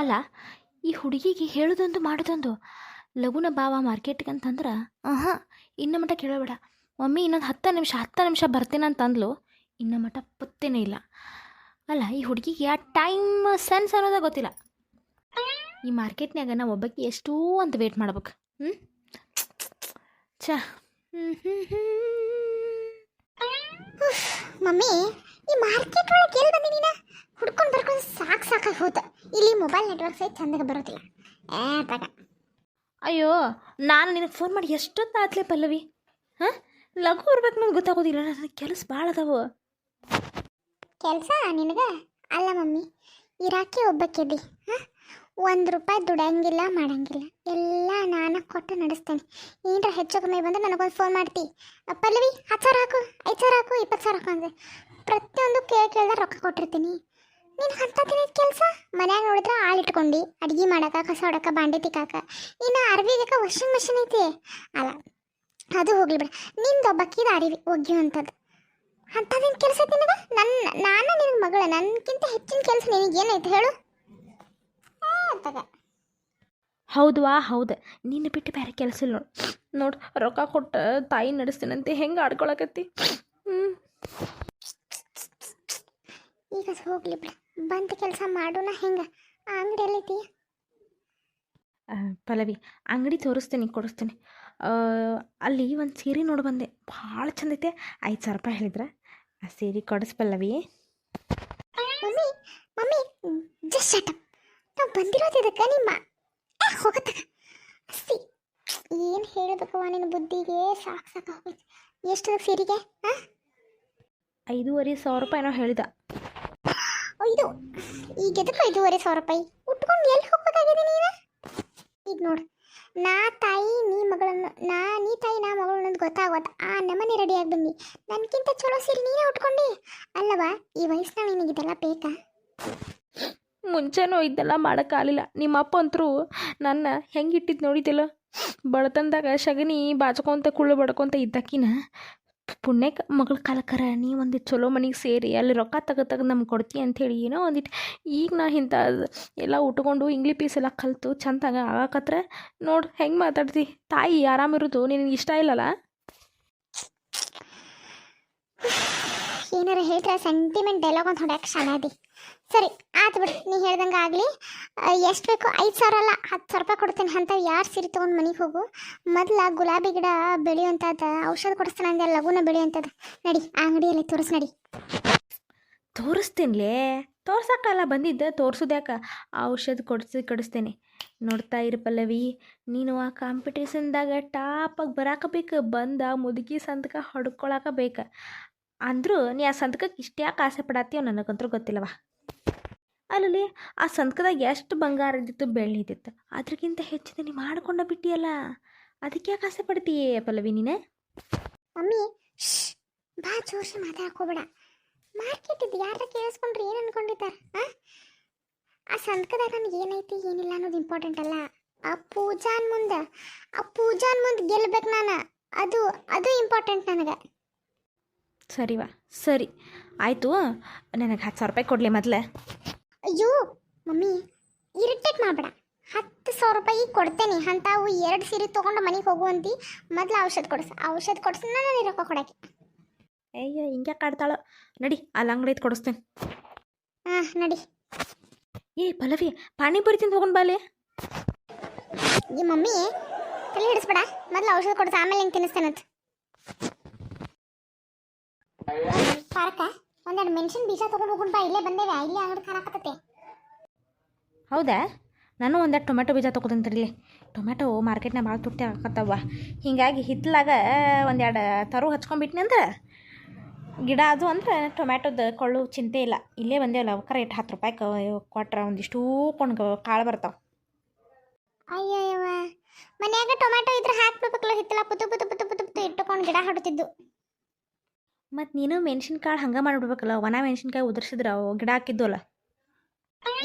ಅಲ್ಲ, ಈ ಹುಡುಗಿಗೆ ಹೇಳೋದೊಂದು ಮಾಡೋದೊಂದು. ಲಘುನ ಬಾವ ಮಾರ್ಕೆಟ್ಗೆ ಅಂತಂದ್ರೆ ಹಾಂ ಇನ್ನ ಮಟ ಕೇಳಬೇಡ. ಮಮ್ಮಿ ಇನ್ನೊಂದು ಹತ್ತು ನಿಮಿಷ ಹತ್ತು ನಿಮಿಷ ಬರ್ತೀನಿ ಅಂತಂದ್ಲು, ಇನ್ನ ಮಟ ಪತ್ತೇನೇ ಇಲ್ಲ. ಅಲ್ಲ, ಈ ಹುಡುಗಿಗೆ ಆ ಟೈಮ್ ಸೆನ್ಸ್ ಅನ್ನೋದೇ ಗೊತ್ತಿಲ್ಲ. ಈ ಮಾರ್ಕೆಟ್ನಾಗ ನಾವು ಒಬ್ಬಕ್ಕೆ ಎಷ್ಟು ಅಂತ ವೇಟ್ ಮಾಡ್ಬೇಕು. ಹ್ಞೂ ಛ. ಮಮ್ಮಿ, ಈ ಮಾರ್ಕೆಟ್ ಒಳಗೆ ಎಲ್ಲಿ ಬಂದಿ ನೀನ? ಹುಡ್ಕೊಂಡು ಬರ್ಕೊಂಡು ಸಾಕು ಸಾಕಾಗಿ ಹೋತ. ಇಲ್ಲಿ ಮೊಬೈಲ್ ನೆಟ್ವರ್ಕ್ ಸಹಿತ ಚಂದಾಗ ಬರೋದಿಲ್ಲ. ಏ ತಗ. ಅಯ್ಯೋ ನಾನು ನಿನಗೆ ಫೋನ್ ಮಾಡಿ ಎಷ್ಟೊತ್ತು ಆತ್ಲೆ ಪಲ್ಲವಿ? ಹಾಂ? ಲಘು ಬರ್ಬೇಕು ನನಗೆ ಗೊತ್ತಾಗೋದಿಲ್ಲ ನನಗೆ ಕೆಲಸ ಭಾಳ ಅದಾವು. ಕೆಲಸ ನಿನಗೆ? ಅಲ್ಲ ಮಮ್ಮಿ ಇರಾಕೆ ಒಬ್ಬಕ್ಕೆದಿ ಹಾಂ? ಒಂದು ರೂಪಾಯಿ ದುಡಂಗಿಲ್ಲ ಮಾಡಂಗಿಲ್ಲ. ಎಲ್ಲ ನಾನು ಕೊಟ್ಟು ನಡೆಸ್ತೇನೆ. ಏನರ ಹೆಚ್ಚು ಕಮ್ಮಿ ಬಂದ್ರೆ ನನಗೊಂದು ಫೋನ್ ಮಾಡ್ತಿ. ಪಲ್ಲವಿ ಹತ್ತು ಸಾವಿರ ಹಾಕು ಐದು ಸಾವಿರ ಹಾಕು ಇಪ್ಪತ್ತು ಸಾವಿರ ಹಾಕು ಅಂದ್ರೆ ಪ್ರತಿಯೊಂದು ಕೇಳಿ ಕೇಳಿದ ರೊಕ್ಕ ಕೊಟ್ಟಿರ್ತೀನಿ. ನೀನು ಅಂಥದ್ದೇನೆ ಕೆಲಸ? ಮನ್ಯಾಗ ನೋಡಿದ್ರೆ ಆಳ್ ಇಟ್ಕೊಂಡು, ಅಡ್ಗೆ ಮಾಡಕ, ಕಸ ಹೊಡಕ, ಬಾಂಡೆ ತಿಕ್ಕಾಕ. ಇನ್ನು ಅರ್ವಿಗಕ್ಕ ವಾಷಿಂಗ್ ಮಷಿನ್ ಐತಿ. ಅಲ್ಲ, ಅದು ಹೋಗ್ಲಿ ಬಿಡ. ನಿಂದೊಬ್ಬಕ್ಕಿದ ಅರಿವಿ ಒಗ್ಯುವಂಥದ್ದು ಅಂಥದ್ದೇನು ಕೆಲಸ ಐತಿ ನನ್ನ ನಾನು ನಿನ್ನ ಮಗಳ ನನಗಿಂತ ಹೆಚ್ಚಿನ ಕೆಲಸ ನಿನಗೇನೈತೆ ಹೇಳು? ಹೌದು ವಾ ಹೌದು. ನಿನ್ನ ಬಿಟ್ಟು ಬೇರೆ ಕೆಲಸ ಇಲ್ಲ ನೋಡು. ನೋಡು, ರೊಕ್ಕ ಕೊಟ್ಟು ತಾಯಿ ನಡೆಸ್ತೀನಂತೆ, ಹೆಂಗೆ ಆಡ್ಕೊಳಕತ್ತಿ? ಹ್ಞೂ ಈಗ ಹೋಗ್ಲಿ ಬಿಡ. ಬಂತ ಕೆಲಸ ಮಾಡೋಣ ಹೆಂಗೆ? ಆ ಅಂಗಡಿ ಎಲ್ಲೈತಿ ಪಲ್ಲವಿ ಅಂಗಡಿ ತೋರಿಸ್ತೀನಿ ಕೊಡಿಸ್ತೀನಿ. ಅಲ್ಲಿ ಒಂದು ಸೀರೆ ನೋಡಿ ಬಂದೆ. ಭಾಳ ಚಂದ ಐತೆ. ಐದು ಸಾವಿರ ರೂಪಾಯಿ ಹೇಳಿದ್ರೆ. ಆ ಸೀರೆ ಕೊಡಿಸ್ Pallavi. Mummy mummy just shut up ನಾವು ಬಂದಿರೋದು ಇದಕ್ಕೆ ನಿಮ್ಮ ಹೋಗತ್ತ. ಅಸ್ತಿ ಏನು ಹೇಳೋದಕ್ಕವ ನಿನ್ನ ಬುದ್ಧಿಗೆ? ಸಾಕು ಸಾಕು ಎಷ್ಟು ಸೀರೆಗೆ? ಹಾಂ ಐದೂವರೆ ಸಾವಿರ ರೂಪಾಯಿ ಏನೋ ಹೇಳಿದ. ಇದು ಈಗ ಎದಕ್ಕೆ ಐದೂವರೆ ಸಾವಿರ ರೂಪಾಯಿ. ಉಟ್ಕೊಂಡು ಎಲ್ಲಿ ಹೋಗ್ಬೇಕಾಗಿದೆ ನೀನು? ಈಗ ನೋಡು. ನಾ ತಾಯಿ, ನೀ ಮಗಳನ್ನ ನಾ ನೀ ತಾಯಿ, ನಾ ಮಗಳು ಅನ್ನೋದು ಗೊತ್ತಾಗೋದು. ಆ ನಮ್ಮನೆ ರೆಡಿಯಾಗಿ ಬಂದು ನನಗಿಂತ ಚಲೋ ಸೀರೆ ನೀನೇ ಉಟ್ಕೊಂಡಿ. ಅಲ್ಲವಾ, ಈ ವಯಸ್ಸಿನಾಗ ನಿನಗಿದೆಲ್ಲ ಬೇಕಾ? ಮುಂಚೆನೂ ಇದೆಲ್ಲ ಮಾಡೋಕ್ಕಾಗಲಿಲ್ಲ ನಿಮ್ಮ ಅಪ್ಪ ಅಂತರೂ ನನ್ನ ಹೆಂಗೆ ಇಟ್ಟಿದ್ದು ನೋಡಿದ್ದಿಲ್ಲ ಬಡತನದಾಗ ಶಗನಿ ಬಾಚ್ಕೊಂತ ಕುಳ್ಳು ಬಡ್ಕೊಂತ ಇದ್ದಕ್ಕಿನ ಪುಣ್ಯಕ್ಕೆ ಮಗಳ ಕಲಕರ, ನೀ ಒಂದು ಚಲೋ ಮನೆಗೆ ಸೇರಿ, ಅಲ್ಲಿ ರೊಕ್ಕ ತೆಗೆದು ತೆಗೆದು ನಮ್ಗೆ ಕೊಡ್ತಿ ಅಂಥೇಳಿ ಏನೋ ಒಂದಿಟ್ಟು ಈಗ ನಾ ಇಂಥ ಎಲ್ಲ ಉಟ್ಕೊಂಡು ಇಂಗ್ಲಿ ಪೀಸ್ ಎಲ್ಲ ಕಲಿತು ಚಂದಾಗ ಆಗಾಕತ್ರ ನೋಡು ಹೆಂಗೆ ಮಾತಾಡ್ತಿ. ತಾಯಿ ಆರಾಮಿರೋದು ನಿನಗೆ ಇಷ್ಟ ಇಲ್ಲಲ್ಲ ಏನಾರ ಹೇಳ್ತಾರೆ? ಸೆಂಟಿಮೆಂಟ್ ಡೈಲಾಗ್ ಅಂತ ಹೊಡೆಯಕ್ಕೆ ಶಾಣಾದಿ ಸರಿ ಆತು ಬಿಡು. ನೀ ಹೇಳ್ದಂಗೆ ಆಗಲಿ. ಎಷ್ಟು ಬೇಕು? ಐದು ಸಾವಿರ ಅಲ್ಲ, ಹತ್ತು ಸಾವಿರ ರೂಪಾಯಿ ಕೊಡ್ತೀನಿ. ಅಂತ ಯಾರು ಸೀರೆ ತೊಗೊಂಡು ಮನೆಗೆ ಹೋಗು? ಮೊದಲ ಗುಲಾಬಿ ಗಿಡ ಬೆಳೆಯುವಂಥದ್ದು ಔಷಧ ಕೊಡಿಸ್ತಾನೆ ಅಂದೆ, ಲಗುನ ಬೆಳೆಯುವಂಥದ್ದು ನಡಿ, ಆ ಅಂಗಡಿಯಲ್ಲಿ ತೋರಿಸ್, ನಡಿ. ತೋರಿಸ್ತೀನಿಲೇ? ತೋರ್ಸಕ್ಕಲ್ಲ ಬಂದಿದ್ದೆ. ತೋರ್ಸೋದ್ಯಾಕ ಔಷಧ ಕೊಡಿಸಿ ಕೊಡಿಸ್ತೇನೆ. ನೋಡ್ತಾ ಇರು ಪಲ್ಲವಿ. ನೀನು ಆ ಕಾಂಪಿಟೇಷನ್ದಾಗ ಟಾಪಾಗಿ ಬರಾಕಬೇಕು. ಬಂದ ಮುದುಕಿ ಸಂತಕ ಹೊಡ್ಕೊಳಕ ಬೇಕು ಅಂದರೂ, ನೀ ಆ ಸಂತಕಕ್ಕೆ ಇಷ್ಟು ಯಾಕೆ ಆಸೆ ಪಡತ್ತೀವ ನನಗಂತೂ ಗೊತ್ತಿಲ್ಲವ. ಅಲ್ಲಲ್ಲಿ ಆ ಸಂತಕದಾಗ ಎಷ್ಟು ಬಂಗಾರ ಇದ್ದಿತ್ತು ಬೆಳ್ಳಿ ಇದ್ದಿತ್ತು. ಅದ್ರಕ್ಕಿಂತ ಹೆಚ್ಚಿದ ನೀ ಮಾಡ್ಕೊಂಡ ಬಿಟ್ಟಿಯಲ್ಲ. ಅದಕ್ಕೆ ಯಾಕೆ ಆಸೆ ಪಡ್ತೀಯೇ ಪಲ್ಲವಿ ನೀನೆ? ಮಮ್ಮಿ ಬಾ ಜೋಶಿ ಮಾತಾಡ್ಕೋಬೇಡ. ಮಾರ್ಕೆಟ್ ಇದು ಯಾರ ಕೇಳಿಸ್ಕೊಂಡ್ರೆ ಏನು ಅನ್ಕೊಂಡಿದ್ದಾರೆ ಆ? ಆ ಸಂತಕದಾಗ ನನಗೆ ಏನೈತಿ ಏನಿಲ್ಲ ಅನ್ನೋದು ಇಂಪಾರ್ಟೆಂಟ್ ಅಲ್ಲ. ಆ ಪೂಜಾನ್ ಮುಂದೆ ಆ ಪೂಜಾನ್ ಮುಂದೆ ಗೆಲ್ಬೇಕು ನಾನು. ಅದು ಅದು ಇಂಪಾರ್ಟೆಂಟ್ ನನಗೆ. ಸರಿವಾ ಸರಿ. ಆಯಿತು ನನಗೆ ಹತ್ತು ಸಾವಿರ ರೂಪಾಯಿ ಕೊಡಲಿ ಮೊದಲೇ. ಅಯ್ಯೋ ಮಮ್ಮಿ ಇರಿಟೇಟ್ ಮಾಡಬೇಡ. ಹತ್ತು ಸಾವಿರ ರೂಪಾಯಿ ಕೊಡ್ತೇನೆ. ಅಂತಾವು ಎರಡು ಸೀರೆ ತೊಗೊಂಡು ಮನೆಗೆ ಹೋಗುವಂತಿ ಮೊದಲು ಔಷಧ ಕೊಡಿಸ. ಔಷಧ ಕೊಡಿಸಿ ನಾನು ರೊಕ್ಕ ಕೊಡಕ್ಕೆ. ಅಯ್ಯೋ ಹಿಂಗೆ ಕಾಡ್ತಾಳ. ನಡಿ ಅಲ್ಲಿ ಅಂಗಡಿ ಕೊಡಿಸ್ತೇನೆ. ಹಾಂ ನಡಿ. ಏ ಪಲ್ಲವಿ ಪಾನಿಪುರಿ ತಿಂದು ಹೋಗೋಣ ಬಾಲೆ. ಈ ಮಮ್ಮಿ ತಲೆ ಹಿಡಿಸ್ಬೇಡ. ಮೊದಲು ಔಷಧ ಕೊಡಿಸಿ ಆಮೇಲೆ ಹೆಂಗೆ ತಿನ್ನಿಸ್ತೇನಂತ. ಪಾರಕ ಒಂದೆರಡು ಮೆನ್ಷನ್ ಬೀಜ ತೊಗೊಂಡು ಹೋಗೋಣ ಬಾ ಇಲ್ಲೇ ಬಂದೇವೆ ಇಲ್ಲೇ ಅಂಗಡಿ ಕಾಣಕತ್ತೈತೆ ಹೌದಾ? ನಾನು ಒಂದೆರಡು ಟೊಮೆಟೊ ಬೀಜ ತೊಗೊತೀನಿ ಟೊಮೆಟೊ ಮಾರ್ಕೆಟ್ನಾಗ ಭಾಳ ತುಟ್ಟಿ ಆಗತ್ತವ ಹೀಗಾಗಿ ಹಿತ್ತಲಾಗ ಒಂದೆರಡು ತರು ಹಚ್ಕೊಂಡ್ಬಿಟ್ನಿ ಅಂದ್ರೆ ಗಿಡ ಅದು ಅಂದ್ರೆ ಟೊಮ್ಯಾಟೊದ ಕೊಳ್ಳು ಚಿಂತೆ ಇಲ್ಲ. ಇಲ್ಲೇ ಬಂದೇವಲ್ಲ ಅವಕ್ಕೆ ರೇಟ್ ಹತ್ತು ರೂಪಾಯಿ ಕೊಟ್ರೆ ಒಂದಿಷ್ಟು ಕೊಂಡು ಕಾಳು ಬರ್ತಾವೆ. ಅಯ್ಯಯ್ಯವ ಮನ್ಯಾಗ ಟೊಮ್ಯಾಟೊ ಇದ್ರೆ ಹಾಕ್ಬೇಕಲ್ಲ ಹಿತ್ತಲ ಪುತು ಪುತು ಪುತು ಪುತು ಪುತು ಇಟ್ಟುಕೊಂಡು ಗಿಡ ಹೊಡ್ತಿದ್ದು ಮತ್ತು ನೀನು ಮೆಣಸಿನ್ಕಾಳು ಹಂಗೆ ಮಾಡಿಬಿಡ್ಬೇಕಲ್ಲ ಒಣ ಮೆಣಸಿನ್ಕಾಯಿ ಉದುರ್ಸಿದ್ರೆ ಅವು ಗಿಡ ಹಾಕಿದ್ದಲ್ಲ?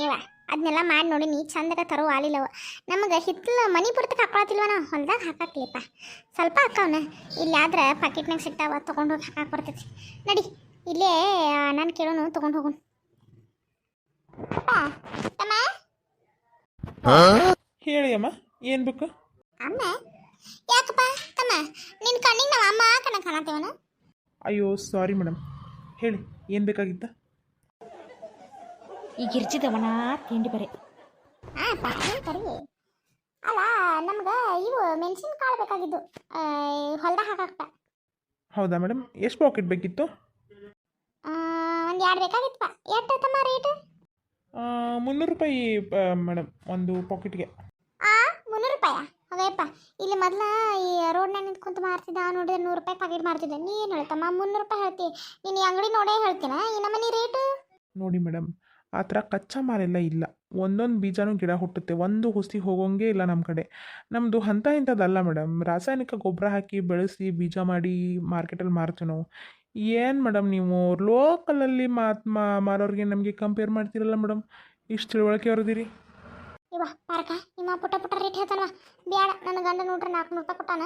ಇವ ಅದನ್ನೆಲ್ಲ ಮಾಡಿ ನೋಡಿ ನೀ ಚಂದಗ ತರೋ ಆಲಿಲ್ಲವ ನಮಗೆ ಹಿತ್ತಲ ಮನಿ ಪುರ್ತಕ್ಕೆ ಹಾಕೊಳತಿಲ್ವ ನಾವು? ಹೊಲ್ದಾಗ ಹಾಕಾಕ್ಲಿಪ್ಪ. ಸ್ವಲ್ಪ ಹಾಕವನ. ಇಲ್ಲಿ ಆದ್ರೆ ಪಾಕೆಟ್ನಾಗ ಸಿಗ್ತಾವ ತೊಗೊಂಡು ಹೋಗಿ ಹಾಕಕ್ಕೆ ಬರ್ತೈತಿ. ನಡಿ ಇಲ್ಲೇ ನಾನು ಕೇಳೋನು ತೊಗೊಂಡು ಹೋಗೋಣ ಅಪ್ಪ ತಮ್ಮ? ಹೇಳಿ ಅಮ್ಮ ಏನು ಬೇಕು? ಅಮ್ಮ ಯಾಕಪ್ಪ ತಮ್ಮ ನಿನ್ನ ಕಣ್ಣಿಗೆ ನಮ್ಮ ಅಮ್ಮ ಕಣ ಕಾಣತ್ತೇವನ? ಅಯ್ಯೋ ಸಾರಿ ಮೇಡಮ್ ಹೇಳಿ ಏನು ಬೇಕಾಗಿತ್ತ? ಈಗ ಇರ್ಚಿದವನ ತಿಂಡಿ ಬರೆ. ಆ ಪಾಟೀಲ್ ಕರಿ ಅಲ್ಲ ನಮ್ಗೆ ಇವು ಮೆಣಸಿನಕಾಳು ಬೇಕಾಗಿದ್ದು. ಹೊಲ್ದಾಗ ಹಾಕಾಕ್ತ. ಹೌದಾ ಮೇಡಮ್ ಎಷ್ಟು ಪಾಕೆಟ್ ಬೇಕಿತ್ತು? ಒಂದು ಎರಡು ಬೇಕಾಗಿತ್ತಪ್ಪ. ಎಷ್ಟು ತಮ್ಮ ರೇಟ್ ಆ, ಮುನ್ನೂರು ರೂಪಾಯಿ ಮೇಡಮ್ ಒಂದು ಪಾಕೆಟ್ಗೆ ಆ ಮುನ್ನೂರು ರೂಪಾಯ? ಹೋಗಯ್ಯಪ್ಪ ಇಲ್ಲಿ ಮೊದಲ ಈ ರೋಡ್ನಾಗ ನಿಂತ್ಕೊಂತ ಮಾರ್ತಿದ್ದ ನೋಡಿದ್ರೆ ನೂರು ರೂಪಾಯಿ ಪಾಕೆಟ್ ಮಾರ್ತಿದ್ದೆ. ನೀ ಏನು ಹೇಳ್ತಮ್ಮ ಮುನ್ನೂರು ರೂಪಾಯಿ ಹೇಳ್ತಿ. ನೀನು ಅಂಗಡಿ ನೋಡೇ ಹೇಳ್ತೀನ? ಈ ನಮ್ಮನೆ ರೇಟು ನೋಡಿ ಮೇಡಮ್ ಆ ಥರ ಕಚ್ಚಾ ಮಾಲೆಲ್ಲ ಇಲ್ಲ. ಒಂದೊಂದು ಬೀಜನೂ ಗಿಡ ಹುಟ್ಟುತ್ತೆ. ಒಂದು ಹುಸಿ ಹೋಗೋಂಗೆ ಇಲ್ಲ ನಮ್ಮ ಕಡೆ. ನಮ್ಮದು ಅಂಥ ಇಂಥದ್ದಲ್ಲ ಮೇಡಮ್ ರಾಸಾಯನಿಕ ಗೊಬ್ಬರ ಹಾಕಿ ಬೆಳೆಸಿ ಬೀಜ ಮಾಡಿ ಮಾರ್ಕೆಟಲ್ಲಿ ಮಾರ್ತೀವಿ ನಾವು ಏನು ಮೇಡಮ್ ನೀವು? ಲೋಕಲಲ್ಲಿ ಮಾತ್ ಮಾರೋರಿಗೆ ನಮಗೆ ಕಂಪೇರ್ ಮಾಡ್ತೀರಲ್ಲ ಮೇಡಮ್ ಇಷ್ಟು ತಿಳುವಳಿಕೆ ಅವ್ರದಿರಿ. ಇವ ಪಾರ್ಕ ನಿಮ್ಮ ಪುಟ್ಟ ಪುಟ್ಟ ರೇಟ್ ಹೇಳ್ತಾನವ ಬ್ಯಾಡ ನನ್ನ ಗಂಡ ನೋಡ್ರಿ ನಾಲ್ಕುನೂರು ರೂಪಾಯಿ ಕೊಟ್ಟಾನ.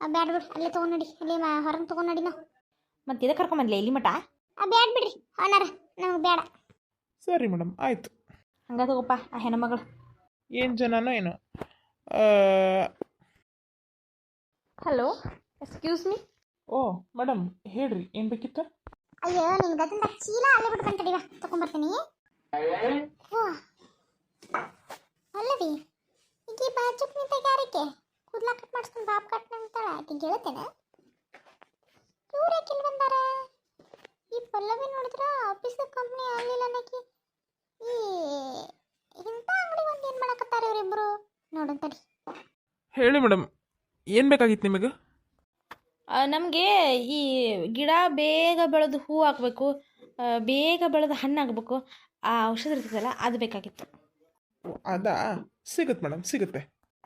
ಆ, ಬ್ಯಾಡ ಬಿಡ್ರಿ ಅಲ್ಲಿ ತೊಗೊಂಡು ನಡಿ ಅಲ್ಲಿ ಹೊರಗೆ ತೊಗೊಂಡು ನಡಿ ನಾವು. ಮತ್ತೆ ಇದಕ್ಕೆ ಕರ್ಕೊಂಬಂದ್ಲೆ ಇಲ್ಲಿ ಮಟ ಆ ಬ್ಯಾಡ ಬಿಡ್ರಿ ಅಣ್ಣಾರ ನಮಗೆ ಬೇಡ ಸರಿ ಮೇಡಮ್ ಆಯಿತು. ಹಂಗ ತಗೋಪ್ಪ ಆ ಹೆಣ್ಮಗಳು. ಏನು ಜನನೋ ಏನೋ. Hello excuse me. ಓ ಮೇಡಮ್ ಹೇಳ್ರಿ ಏನು ಬೇಕಿತ್ತು? ಅಯ್ಯೋ ನಿನ್ ಅದನ್ನ ಚೀಲ ಅಲ್ಲೇ ಬಿಟ್ಕೊಂಡು ತಡಿವ ತಗೊಂಬರ್ತೀನಿ ಓ ಅಲ್ಲವಿ ಈಗ ಈ ಬಾಜುಕ್ ನಿಂತ ಯಾರಿಕೆ ಕೂದ್ಲ ಕಟ್ ಮಾಡಿಸ್ಕೊಂಡು ಬಾಬ್ ಕಟ್ ಅಂತಾಳ ಆಕೆ ಗೆಳತೇನೆ ಇವ್ರೇ ಬಂದಾರ? ಈ ಪಲ್ಲವಿ ನೋಡಿದ್ರ ಆಫೀಸ್ ಕಂಪ್ನಿ ಆಗ್ಲಿಲ್ಲ ಅನ್ನಕ್ಕೆ ಈ ಇಂಥ ಅಂಗಡಿ ಒಂದು ಏನು ಮಾಡಕತ್ತಾರ ಇವರಿಬ್ರು? ನೋಡೋಣ ತಡಿ. ಹೇಳಿ ಮೇಡಮ್ ಏನು ಬೇಕಾಗಿತ್ತು ನಿಮಗೆ? ನಮಗೆ ಈ ಗಿಡ ಬೇಗ ಬೆಳೆದು ಹೂ ಹಾಕಬೇಕು ಬೇಗ ಬೆಳೆದು ಹಣ್ಣು ಆಗಬೇಕು ಆ ಔಷಧ ಇರ್ತದಲ್ಲ ಅದು ಬೇಕಾಗಿತ್ತು. ಅದಾ? ಸಿಗುತ್ತೆ ಮೇಡಮ್ ಸಿಗುತ್ತೆ.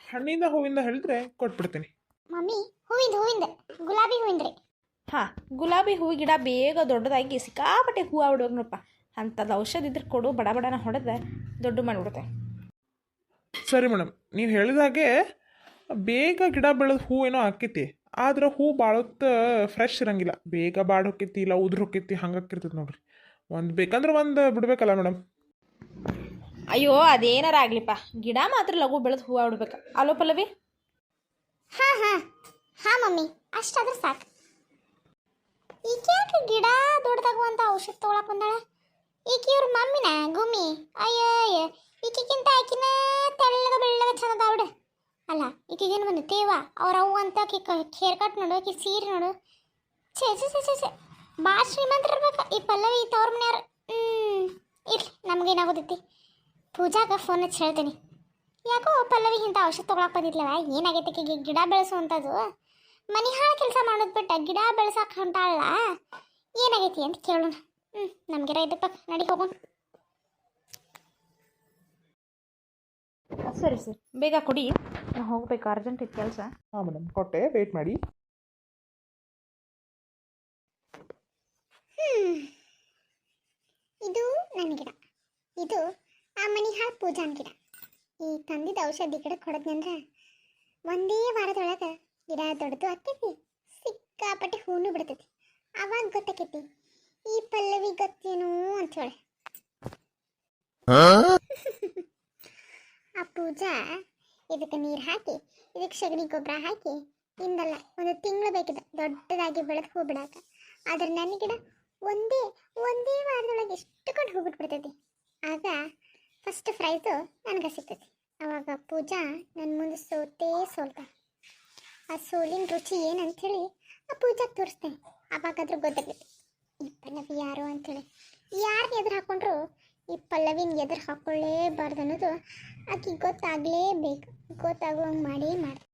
ಹಣ್ಣಿಂದ ಹೂವಿಂದ ಹೇಳಿದ್ರೆ ಕೊಟ್ಬಿಡ್ತೀನಿ. ಮಮ್ಮಿ ಹೂವಿಂದ ಹೂವಿಂದ. ಗುಲಾಬಿ ಹೂವಿಂದ್ರಿ ಹಾಂ ಗುಲಾಬಿ ಹೂ ಗಿಡ ಬೇಗ ದೊಡ್ಡದಾಗಿ ಸಿಕ್ಕಾಪಟ್ಟೆ ಹೂವು ಆಗ್ಬಿಡ್ಬೇಕು ನೋಡಪ್ಪ. ಅಂಥದ್ದು ಔಷಧ ಇದ್ರೆ ಕೊಡು ಬಡ ಬಡನ ಹೊಡೆದ ದೊಡ್ಡ ಮಾಡಿಬಿಡುತ್ತೆ. ಸರಿ ಮೇಡಮ್ ನೀವು ಹೇಳಿದಾಗೆ ಬೇಗ ಗಿಡ ಬೆಳೆದ ಹೂ ಏನೋ ಆಕೈತಿ ಆದ್ರೆ ಹೂ ಭಾಳೊತ್ತು ಫ್ರೆಶ್ ಇರಂಗಿಲ್ಲ. ಬೇಗ ಬಾಡ್ ಹೊಕ್ಕೈತಿ ಇಲ್ಲ ಉದ್ರ ಹೊಕ್ಕೈತಿ ಹಂಗಾಕಿರ್ತೈತಿ ನೋಡ್ರಿ. ಒಂದು ಬೇಕಂದ್ರೆ ಒಂದು ಬಿಡಬೇಕಲ್ಲ ಮೇಡಮ್ ಅಯ್ಯೋ ಅದೇನಾರ ಆಗ್ಲಿಪ್ಪ. ಗಿಡ ಮಾತ್ರ ಲಘು ಬೆಳೆದು ಹೂವು ಬಿಡ್ಬೇಕು ಅಲೋ ಪಲ್ಲವಿ? ಹಾ ಹಾ. ಹಾ, ಮಮ್ಮಿ. ಅಷ್ಟಾದ್ರೆ ಸಾಕು. ಈಕೆ ಗಿಡ ದೊಡ್ಡದಾಗುವಂತ ಔಷಧ ತಗೊಳಕ್ ಬಂದಾಳ? ಈಕೆ ಇವ್ರ ಮಮ್ಮಿನ, ಗುಮ್ಮಿ. ಅಯ್ಯೋ ಅಯ್ಯೋ. ಈಕೆಗಿಂತ ಆಕಿನ ತೆಳ್ಳಗ, ಬೆಳ್ಳಗ ಚಂದ ಅವಡ ಅಲ್ಲ, ಈಕೆಗೇನು ಬಂದು ತೇವ. ಅವ್ರ ಅವು ಅಂತ ಆಕಿ ಹೇರ್ ಕಟ್ ನೋಡು, ಆಕಿ ಸೀರೆ ನೋಡು. ಛೇ ಛೇ ಛೇ ಛೇ ಭಾಳ ಶ್ರೀಮಂತರ ಇರ್ಬೇಕು. ಈ ಪಲ್ಲವಿ ತವ್ರ ಮನೆಯವ್ರು ಹ್ಞೂ ಇರ್ಲಿ, ನಮಗೇನಾಗೋದೈತಿ? ಪೂಜಾಗ ಫೋನ್ ಹಚ್ಚಿ ಹೇಳ್ತೀನಿ. ಯಾಕೋ ಪಲ್ಲವಿ ಇಂಥ ಔಷಧ ತೊಗೊಳಕ್ ಬಂದಿದ್ಲವ? ಏನಾಗೈತೆ ಗಿಡ ಬೆಳೆಸುವಂಥದ್ದು? ಮನೆ ಹಾಳು ಕೆಲಸ ಮಾಡೋದು ಬಿಟ್ಟ ಗಿಡ ಬೆಳೆಸಕ್ಕೆ ಹೊಂಟಾಳ ಏನಾಗೈತಿ ಅಂತ ಕೇಳೋಣ. ಹ್ಞೂ ನಮಗಿರ ಇದಪ್ಪ ನಡಿ ಹೋಗೋಣ. ಸರಿ ಸರಿ. ಬೇಗ ಕೊಡಿ. ನಾ ಹೋಗ್ಬೇಕು ಅರ್ಜೆಂಟ್ ಇತ್ತು ಕೆಲಸ. ಹಾಂ ಮೇಡಮ್ ಕೊಟ್ಟೆ. ವೇಟ್ ಮಾಡಿ. ಹ್ಮ್. ಇದು ನನ್ನ ಗಿಡ. ಇದು ಆ ಮನಿ ಹಾಳು ಪೂಜಾನ್ ಗಿಡ. ಈ ತಂದಿದ ಔಷಧಿ ಗಿಡ ಕೊಡದ್ನಂದ್ರ ಒಂದೇ ವಾರದೊಳಗ ಗಿಡ ದೊಡ್ಡದು ಆಕೈತಿ ಸಿಕ್ಕಾಪಟ್ಟೆ ಹೂನು ಬಿಡ್ತೈತಿ. ಅವಾಗ ಗೊತ್ತಾಕೈತಿ, ಈ ಪಲ್ಲವಿ ಗೊತ್ತೇನು ಅಂತೇಳಿ ಆ ಪೂಜಾ ಇದಕ್ಕೆ ನೀರು ಹಾಕಿ, ಇದಕ್ಕೆ ಸಗಣಿ ಗೊಬ್ಬರ ಹಾಕಿ ಇಂದಲ್ಲ ಒಂದು ತಿಂಗಳು ಬೇಕಿದ ದೊಡ್ಡದಾಗಿ ಬೆಳೆದು ಹೂ ಬಿಡಾಕ. ಆದ್ರೆ ನನ್ನ ಗಿಡ ಒಂದೇ ಒಂದೇ ವಾರದೊಳಗೆ ಎಷ್ಟು ಕೊಂಡು ಹೋಗ್ಬಿಟ್ಬಿಡ್ತೈತಿ ಆಗ ಫಸ್ಟ್ ಪ್ರೈಸು ನನಗೆ ಸಿಗ್ತೈತಿ. ಅವಾಗ ಪೂಜಾ ನನ್ನ ಮುಂದೆ ಸೋತೇ ಸೋಲ್ತ ಆ ಸೋಲಿನ ರುಚಿ ಏನಂಥೇಳಿ ಆ ಪೂಜಾ ತೋರಿಸ್ತೇನೆ ಅವಾಗಾದ್ರೂ ಗೊತ್ತಾಗುತ್ತೆ ಈ ಪಲ್ಲವಿ ಯಾರು ಅಂಥೇಳಿ ಯಾರು ಎದುರು ಹಾಕೊಂಡ್ರು ಈ ಪಲ್ಲವಿನ ಎದುರು ಹಾಕ್ಕೊಳ್ಳೇಬಾರ್ದು ಅನ್ನೋದು ಆಕೆ ಗೊತ್ತಾಗಲೇಬೇಕು. ಗೊತ್ತಾಗುವಂಗೆ ಮಾಡಿ ಮಾಡ್ತೀನಿ